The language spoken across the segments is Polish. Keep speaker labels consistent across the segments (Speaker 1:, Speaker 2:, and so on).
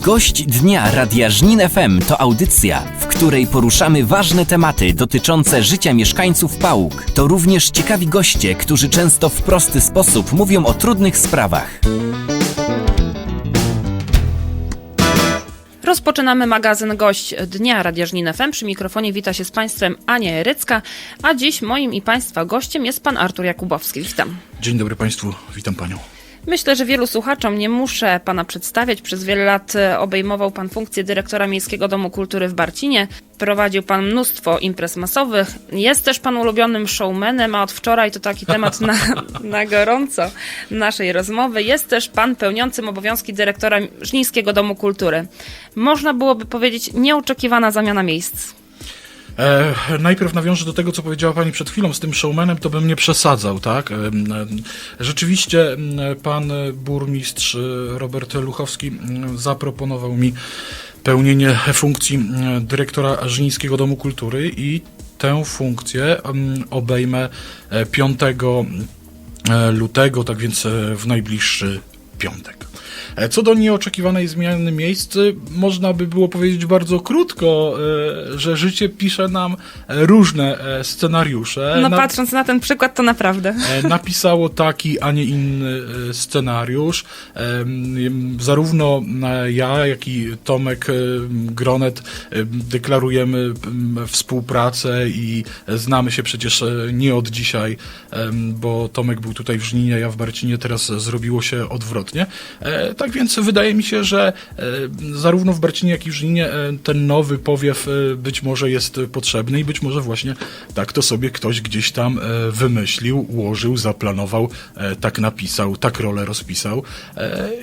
Speaker 1: Gość dnia Radia Żnin FM to audycja, w której poruszamy ważne tematy dotyczące życia mieszkańców Pałuk. To również ciekawi goście, którzy często w prosty sposób mówią o trudnych sprawach.
Speaker 2: Rozpoczynamy magazyn Gość Dnia Radia Żnin FM. Przy mikrofonie wita się z Państwem Ania Erycka, a dziś moim i Państwa gościem jest Pan Artur Jakubowski. Witam.
Speaker 3: Dzień dobry Państwu, witam Panią.
Speaker 2: Myślę, że wielu słuchaczom nie muszę Pana przedstawiać. Przez wiele lat e, obejmował Pan funkcję dyrektora Miejskiego Domu Kultury w Barcinie. Prowadził Pan mnóstwo imprez masowych. Jest też Pan ulubionym showmanem, a od wczoraj to taki temat na, na gorąco naszej rozmowy. Jest też Pan pełniącym obowiązki dyrektora Żnińskiego Domu Kultury. Można byłoby powiedzieć nieoczekiwana zamiana miejsc.
Speaker 3: E, najpierw nawiążę do tego, co powiedziała Pani przed chwilą z tym showmanem, to bym nie przesadzał, tak? E, e, rzeczywiście Pan burmistrz e, Robert Luchowski zaproponował mi pełnienie funkcji dyrektora Żnińskiego Domu Kultury i tę funkcję obejmę e, 5 e, lutego, tak więc w najbliższy piątek. E, Co do nieoczekiwanej zmiany miejsc, można by było powiedzieć bardzo krótko, e, że życie pisze nam różne e, scenariusze.
Speaker 2: No patrząc na ten przykład, to naprawdę.
Speaker 3: napisało taki, a nie inny scenariusz. Zarówno ja, jak i Tomek Gronet deklarujemy współpracę i znamy się przecież nie od dzisiaj, bo Tomek był tutaj w Żninie, ja w Barcinie, teraz zrobiło się odwrotnie. Tak więc wydaje mi się, że e, zarówno w Barcinie, jak i w Żninie e, ten nowy powiew e, być może jest potrzebny i być może właśnie tak to sobie ktoś gdzieś tam wymyślił, ułożył, zaplanował, tak napisał, tak rolę rozpisał.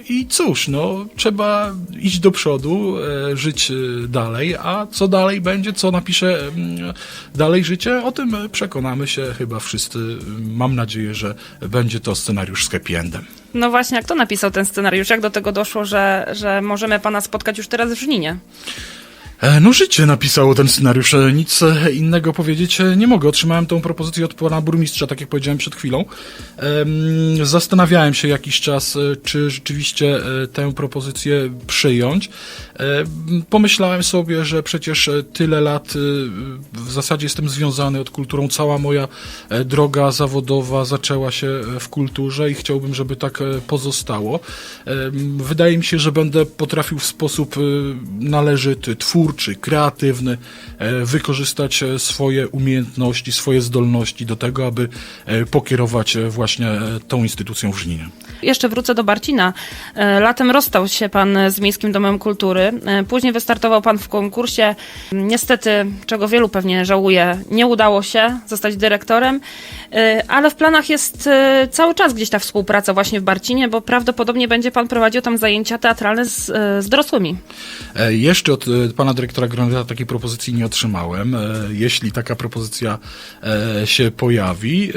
Speaker 3: I cóż, no, trzeba iść do przodu, żyć dalej, a co dalej będzie, co napisze mm, dalej życie, o tym przekonamy się chyba wszyscy. Mam nadzieję, że będzie to scenariusz z happy endem.
Speaker 2: No właśnie, a kto napisał ten scenariusz? Jak do tego doszło, że, że możemy pana spotkać już teraz w Żninie?
Speaker 3: E, No życie napisało ten scenariusz, e, nic e, innego powiedzieć nie mogę. Otrzymałem tą propozycję od pana burmistrza, tak jak powiedziałem przed chwilą. Em, Zastanawiałem się jakiś czas, czy rzeczywiście tę propozycję przyjąć. Pomyślałem sobie, że przecież tyle lat w zasadzie jestem związany od kulturą. Cała moja droga zawodowa zaczęła się w kulturze i chciałbym, żeby tak pozostało. Wydaje mi się, że będę potrafił w sposób należyty, twórczy, kreatywny e, wykorzystać e, swoje umiejętności, swoje zdolności do tego, aby e, pokierować właśnie tą instytucją w Żninie.
Speaker 2: Jeszcze wrócę do Barcina. Latem rozstał się pan z Miejskim Domem Kultury. Później wystartował pan w konkursie. Niestety, czego wielu pewnie żałuje, nie udało się zostać dyrektorem, ale w planach jest cały czas gdzieś ta współpraca właśnie w Barcinie, bo prawdopodobnie będzie pan prowadził tam zajęcia teatralne z, z dorosłymi.
Speaker 3: Jeszcze od pana dyrektora Groneta takiej propozycji nie otrzymałem. E, Jeśli taka propozycja e, się pojawi,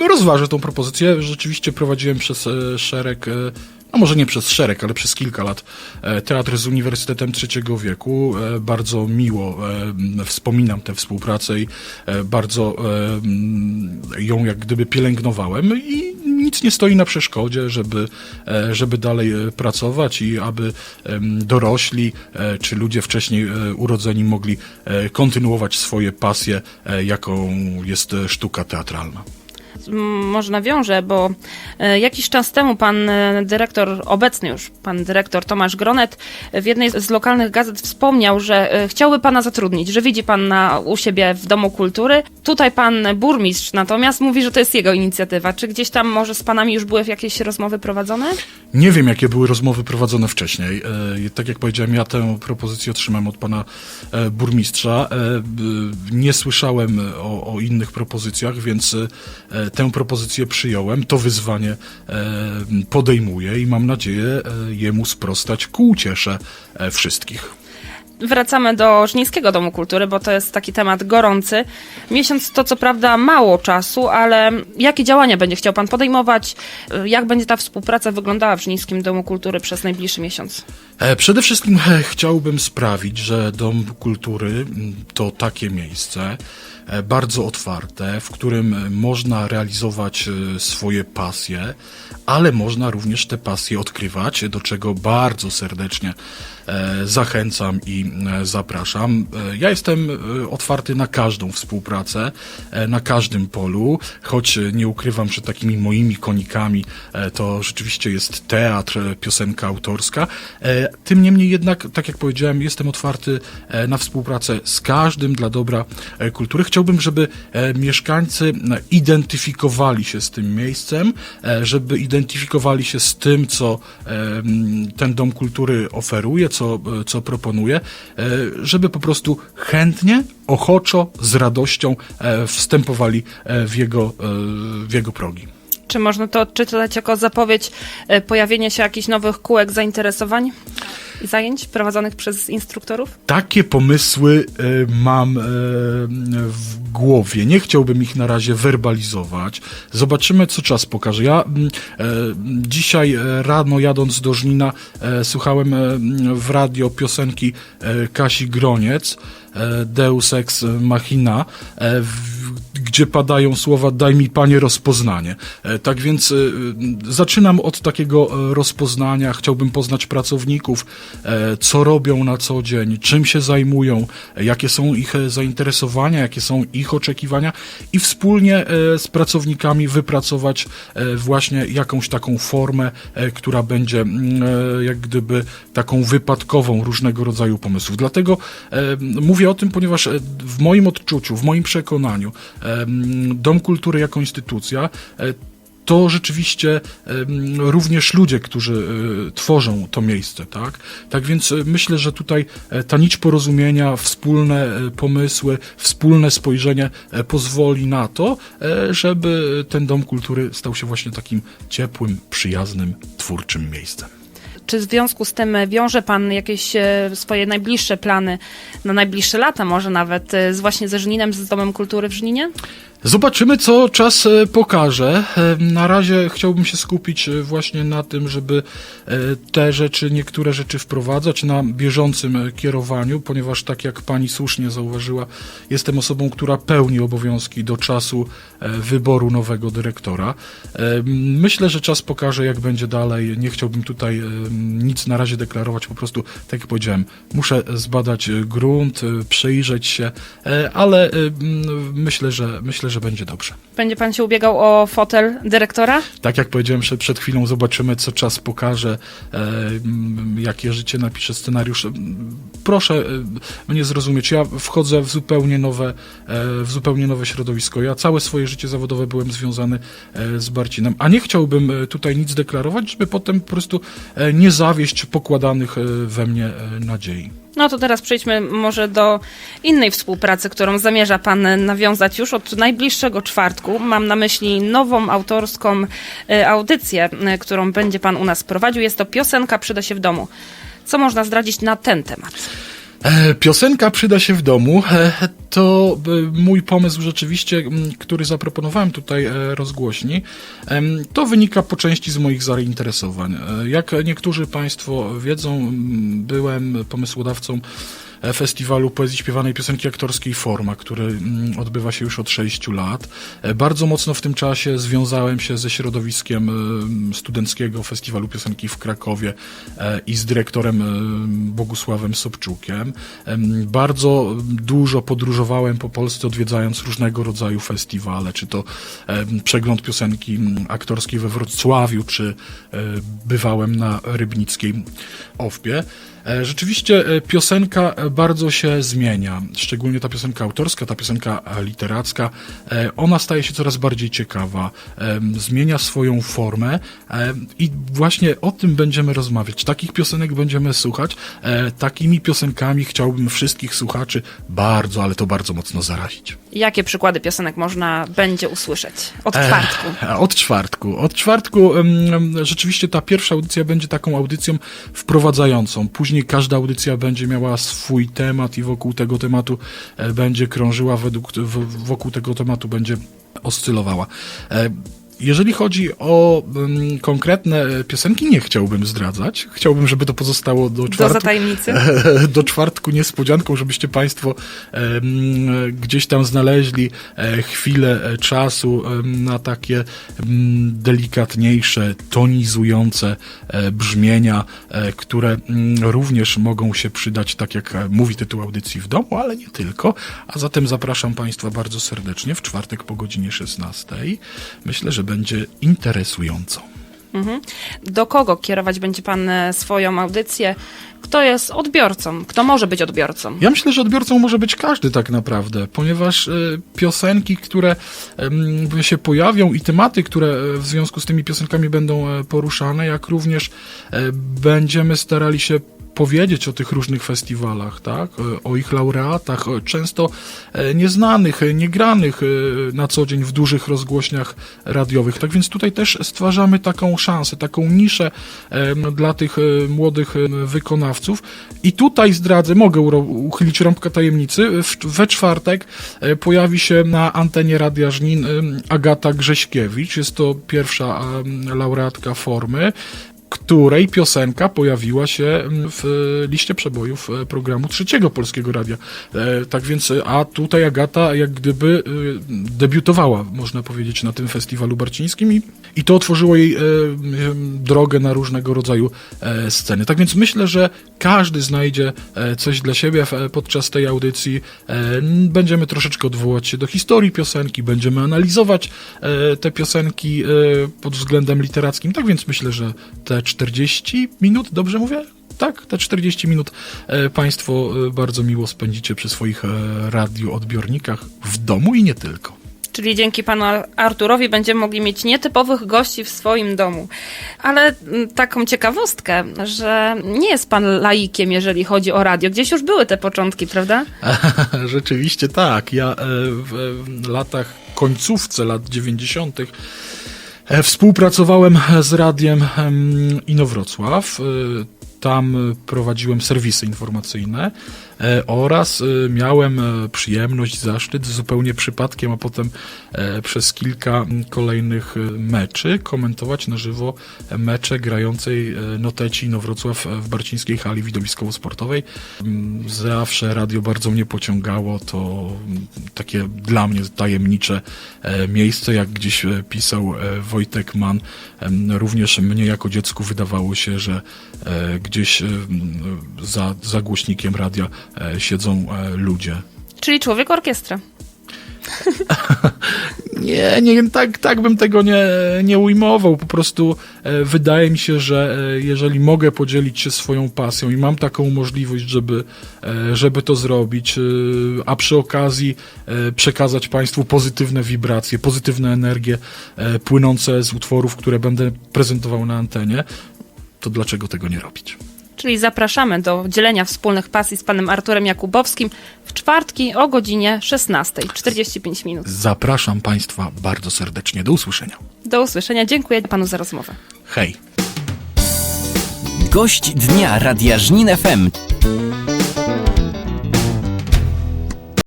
Speaker 3: e, rozważę tą propozycję. Rzeczywiście prowadziłem przez szereg, no może nie przez szereg, ale przez kilka lat teatr z Uniwersytetem Trzeciego Wieku. Bardzo miło wspominam tę współpracę i bardzo ją jak gdyby pielęgnowałem i nic nie stoi na przeszkodzie, żeby, e, żeby dalej e, pracować i aby dorośli e, czy ludzie wcześniej urodzeni mogli kontynuować swoje pasje, jaką jest sztuka teatralna.
Speaker 2: Może nawiążę, bo e, jakiś czas temu pan e, dyrektor, obecny już pan dyrektor Tomasz Gronet w jednej z lokalnych gazet wspomniał, że e, chciałby pana zatrudnić, że widzi pan na, u siebie w Domu Kultury. Tutaj pan burmistrz natomiast mówi, że to jest jego inicjatywa. Czy gdzieś tam może z panami już były jakieś rozmowy prowadzone?
Speaker 3: Nie wiem, jakie były rozmowy prowadzone wcześniej. E, Tak jak powiedziałem, ja tę propozycję otrzymałem od pana e, burmistrza. E, Nie słyszałem o, o innych propozycjach, więc e, tę propozycję przyjąłem. To wyzwanie e, podejmuję i mam nadzieję e, jemu sprostać ku uciesze e, wszystkich.
Speaker 2: Wracamy do Żnińskiego Domu Kultury, bo to jest taki temat gorący. Miesiąc to co prawda mało czasu, ale jakie działania będzie chciał Pan podejmować? Jak będzie ta współpraca wyglądała w Żnińskim Domu Kultury przez najbliższy miesiąc?
Speaker 3: Przede wszystkim chciałbym sprawić, że Dom Kultury m, to takie miejsce bardzo otwarte, w którym e, można realizować e, swoje pasje, ale można również te pasje odkrywać, do czego bardzo serdecznie e, zachęcam i e, zapraszam. E, Ja jestem e, otwarty na każdą współpracę, e, na każdym polu, choć e, nie ukrywam, że takimi moimi konikami e, to rzeczywiście jest teatr, e, piosenka autorska. E, Tym niemniej jednak, tak jak powiedziałem, jestem otwarty e, na współpracę z każdym dla dobra e, kultury. Chciałbym, żeby e, mieszkańcy e, identyfikowali się z tym miejscem, e, żeby identyfikowali się z tym, co ten Dom Kultury oferuje, co, co proponuje, żeby po prostu chętnie, ochoczo, z radością wstępowali w jego, w jego progi.
Speaker 2: Czy można to odczytać jako zapowiedź pojawienia się jakichś nowych kółek zainteresowań zajęć prowadzonych przez instruktorów?
Speaker 3: Takie pomysły e, mam e, w głowie. Nie chciałbym ich na razie werbalizować. Zobaczymy, co czas pokaże. Ja e, dzisiaj rano jadąc do Żnina słuchałem w radio piosenki Kasi Groniec Deus Ex Machina, w, gdzie padają słowa daj mi panie rozpoznanie. E, Tak więc e, zaczynam od takiego e, rozpoznania. Chciałbym poznać pracowników, co robią na co dzień, czym się zajmują, jakie są ich zainteresowania, jakie są ich oczekiwania i wspólnie z pracownikami wypracować właśnie jakąś taką formę, która będzie mm, jak gdyby taką wypadkową różnego rodzaju pomysłów. Dlatego mówię o tym, ponieważ w moim odczuciu, w moim przekonaniu Dom Kultury jako instytucja e, to rzeczywiście również ludzie, którzy e, tworzą to miejsce, tak? Tak więc e, myślę, że tutaj ta nić porozumienia, wspólne pomysły, wspólne spojrzenie pozwoli na to, żeby ten Dom Kultury stał się właśnie takim ciepłym, przyjaznym, twórczym miejscem.
Speaker 2: Czy w związku z tym wiąże Pan jakieś e, swoje najbliższe plany na najbliższe lata, może nawet e, z właśnie ze Żninem, z Domem Kultury w Żninie?
Speaker 3: Zobaczymy, co czas e, pokaże. E, Na razie chciałbym się skupić e, właśnie na tym, żeby te rzeczy, niektóre rzeczy wprowadzać na bieżącym kierowaniu, ponieważ tak jak pani słusznie zauważyła, jestem osobą, która pełni obowiązki do czasu wyboru nowego dyrektora. Myślę, że czas pokaże, jak będzie dalej. Nie chciałbym tutaj nic na razie deklarować, po prostu, tak jak powiedziałem, muszę zbadać grunt, przyjrzeć się, ale myślę, że myślę, że będzie dobrze.
Speaker 2: Będzie Pan się ubiegał o fotel dyrektora?
Speaker 3: Tak jak powiedziałem przed, przed chwilą, zobaczymy, co czas pokaże, e, jakie życie napisze scenariusz. Proszę e, mnie zrozumieć, ja wchodzę w zupełnie nowe, e, w zupełnie nowe środowisko. Ja całe swoje życie zawodowe byłem związany e, z Barcinem, a nie chciałbym e, tutaj nic deklarować, żeby potem po prostu e, nie zawieść pokładanych e, we mnie e, nadziei.
Speaker 2: No to teraz przejdźmy może do innej współpracy, którą zamierza Pan nawiązać już od najbliższego czwartku. Mam na myśli nową autorską e, audycję, e, którą będzie Pan u nas prowadził. Jest to piosenka Przyda się w domu. Co można zdradzić na ten temat?
Speaker 3: E, Piosenka przyda się w domu. E, To e, mój pomysł rzeczywiście, który zaproponowałem tutaj rozgłośni. To wynika po części z moich zainteresowań. Jak niektórzy Państwo wiedzą, byłem pomysłodawcą festiwalu poezji śpiewanej piosenki aktorskiej Forma, który mm, odbywa się już od 6 lat. E, Bardzo mocno w tym czasie związałem się ze środowiskiem e, studenckiego festiwalu piosenki w Krakowie e, i z dyrektorem Bogusławem Sobczukiem. Em, Bardzo dużo podróżowałem po Polsce, odwiedzając różnego rodzaju festiwale, czy to przegląd piosenki aktorskiej we Wrocławiu, czy bywałem na Rybnickiej Owpie. E, Rzeczywiście e, piosenka e, bardzo się zmienia, szczególnie ta piosenka autorska, ta piosenka literacka. Ona staje się coraz bardziej ciekawa, zmienia swoją formę i właśnie o tym będziemy rozmawiać. Takich piosenek będziemy słuchać. Takimi piosenkami chciałbym wszystkich słuchaczy bardzo, ale to bardzo mocno zarazić.
Speaker 2: Jakie przykłady piosenek można będzie usłyszeć? Od czwartku.
Speaker 3: E, Od czwartku. Od czwartku rzeczywiście ta pierwsza audycja będzie taką audycją wprowadzającą. Później każda audycja będzie miała swój temat i wokół tego tematu e, będzie krążyła, według, w- wokół tego tematu będzie oscylowała. E, Jeżeli chodzi o em, konkretne piosenki, nie chciałbym zdradzać. Chciałbym, żeby to pozostało do
Speaker 2: Do
Speaker 3: czwartku.
Speaker 2: zatajemnicy.
Speaker 3: do czwartku niespodzianką, żebyście Państwo em, gdzieś tam znaleźli e, chwilę e, czasu na takie em, delikatniejsze, tonizujące e, brzmienia, e, które mm, również mogą się przydać, tak jak e, mówi tytuł audycji w domu, ale nie tylko. A zatem zapraszam Państwa bardzo serdecznie w czwartek po godzinie 16. Myślę, że będzie interesująco.
Speaker 2: Do kogo kierować będzie pan e, swoją audycję? Kto jest odbiorcą? Kto może być odbiorcą?
Speaker 3: Ja myślę, że odbiorcą może być każdy tak naprawdę, ponieważ y, piosenki, które em, się pojawią i tematy, które e, w związku z tymi piosenkami będą poruszane, jak również e, będziemy starali się powiedzieć o tych różnych festiwalach, tak? O ich laureatach, często e, nieznanych, e, niegranych e, na co dzień w dużych rozgłośniach radiowych. Tak więc tutaj też stwarzamy taką szansę, taką niszę dla tych młodych wykonawców. I tutaj zdradzę, mogę uchylić rąbkę tajemnicy. We czwartek pojawi się na antenie Radia Żnin Agata Grześkiewicz. Jest to pierwsza laureatka formy której piosenka pojawiła się mm, w e, liście przebojów e, programu Trzeciego Polskiego Radia. E, Tak więc, a tutaj Agata jak gdyby debiutowała, można powiedzieć, na tym festiwalu barcińskim i, i to otworzyło jej drogę na różnego rodzaju sceny. Tak więc myślę, że każdy znajdzie e, coś dla siebie e, podczas tej audycji. E, Będziemy troszeczkę odwołać się do historii piosenki, będziemy analizować te piosenki pod względem literackim. Tak więc myślę, że te 40 minut, dobrze mówię? Tak, te 40 minut Państwo bardzo miło spędzicie przy swoich radioodbiornikach w domu i nie tylko.
Speaker 2: Czyli dzięki panu Arturowi będziemy mogli mieć nietypowych gości w swoim domu. Ale mm, taką ciekawostkę, że nie jest pan laikiem, jeżeli chodzi o radio. Gdzieś już były te początki, prawda?
Speaker 3: Rzeczywiście tak. Ja e, w, w latach, końcówce lat 90. e, współpracowałem z radiem em, Inowrocław. E, Tam e, prowadziłem serwisy informacyjne e, oraz e, miałem e, przyjemność, zaszczyt zupełnie przypadkiem, a potem e, przez kilka kolejnych e, meczy komentować na żywo mecze grającej e, Noteci Inowrocław w Barcińskiej Hali Widowiskowo-Sportowej. Zawsze radio bardzo mnie pociągało, to takie dla mnie tajemnicze e, miejsce, jak gdzieś e, pisał e, Wojtek Mann. Również mnie jako dziecku wydawało się, że e, gdzieś e, za, za głośnikiem radia e, siedzą e, ludzie.
Speaker 2: Czyli człowiek orkiestra.
Speaker 3: Nie, nie tak, tak bym tego nie, nie ujmował. Po prostu e, wydaje mi się, że e, jeżeli mogę podzielić się swoją pasją i mam taką możliwość, żeby, e, żeby to zrobić, e, a przy okazji e, przekazać Państwu pozytywne wibracje, pozytywne energie e, płynące z utworów, które będę prezentował na antenie, to dlaczego tego nie robić?
Speaker 2: Czyli zapraszamy do dzielenia wspólnych pasji z panem Arturem Jakubowskim w czwartki o godzinie 16.45 minut.
Speaker 3: Zapraszam Państwa bardzo serdecznie. Do usłyszenia.
Speaker 2: Do usłyszenia. Dziękuję panu za rozmowę.
Speaker 3: Hej!
Speaker 1: Gość dnia Radia Żnin FM